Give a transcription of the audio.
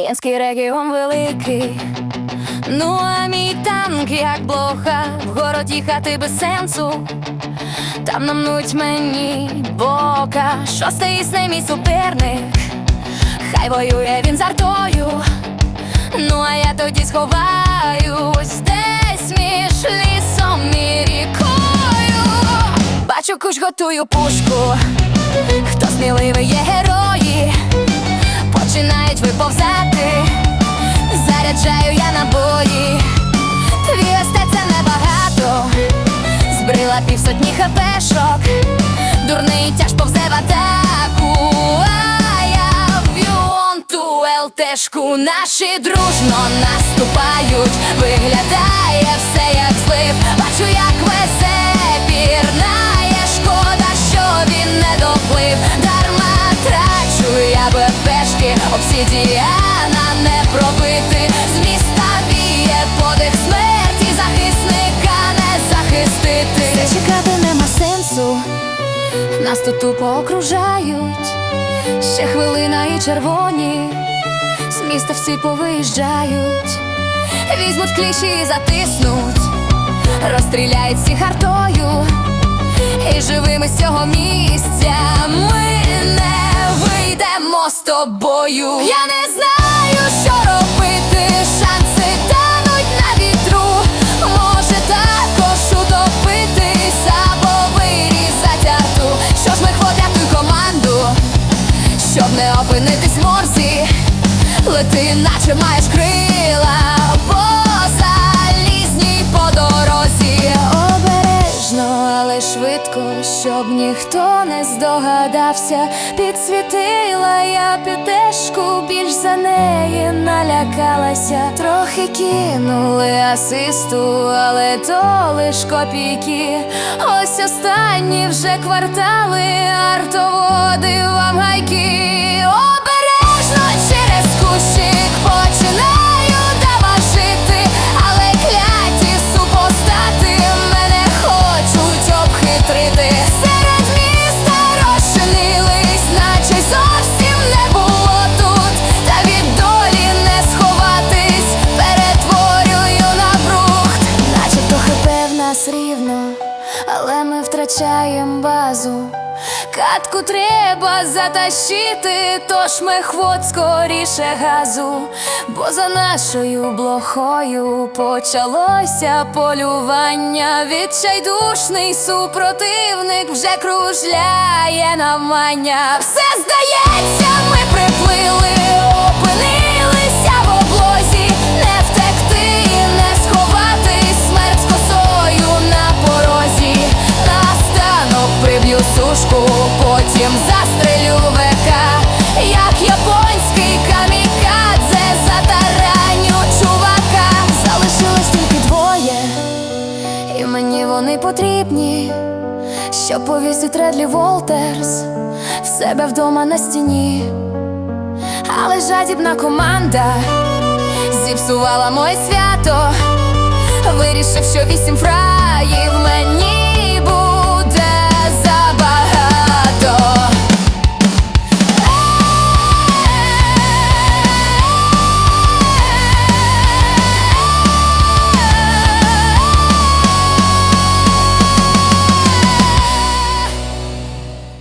Єнський регіон великий. Ну, а мій танк, як блоха, в город їхати без сенсу. Там намнуть мені бока, шостий існий мій суперник. Хай воює він з артою. Ну, а я тоді сховаюсь десь між лісом і рікою. Бачу, куш готую пушку. Хто сміливий є герої, починають виповзати. Заряджаю я набої. Твій це небагато. Збрила півсотні хапешок. Дурний тяж повзе в атаку. А я в'ю он ту ЛТшку. Наші дружно наступають. Виглядає все як злив. Бачу, як БПшки, не пробити. З міста віє подих смерті, захисника не захистити. Чекати нема сенсу, нас тут тупо окружають. Ще хвилина і червоні, з міста всі повиїжджають. Візьмуть кліші і затиснуть, розстріляють всіх артою. І живими з цього місця ми не тобою. Я не знаю, що робити. Шанси тануть на вітру. Може також утопитись або вирізати арту. Що ж ми хворятую команду, щоб не опинитись в морзі. Лети, наче маєш крила щоб ніхто не здогадався. Підсвітила я підешку, більш за неї налякалася. Трохи кинули асисту, але то лиш копійки. Ось останні вже квартали, артоводи вам гайки. Але базу. Катку треба затащити, тож ми хвот скоріше газу, бо за нашою блохою почалося полювання. Відчайдушний супротивник вже кружляє навмання. Все здається, ми приплили, як японський камікадзе затараню чувака. Залишилось тільки двоє, і мені вони потрібні, щоб повісити Редлі Волтерс в себе вдома на стіні. Але жадібна команда зіпсувала моє свято. Вирішив, що вісім мені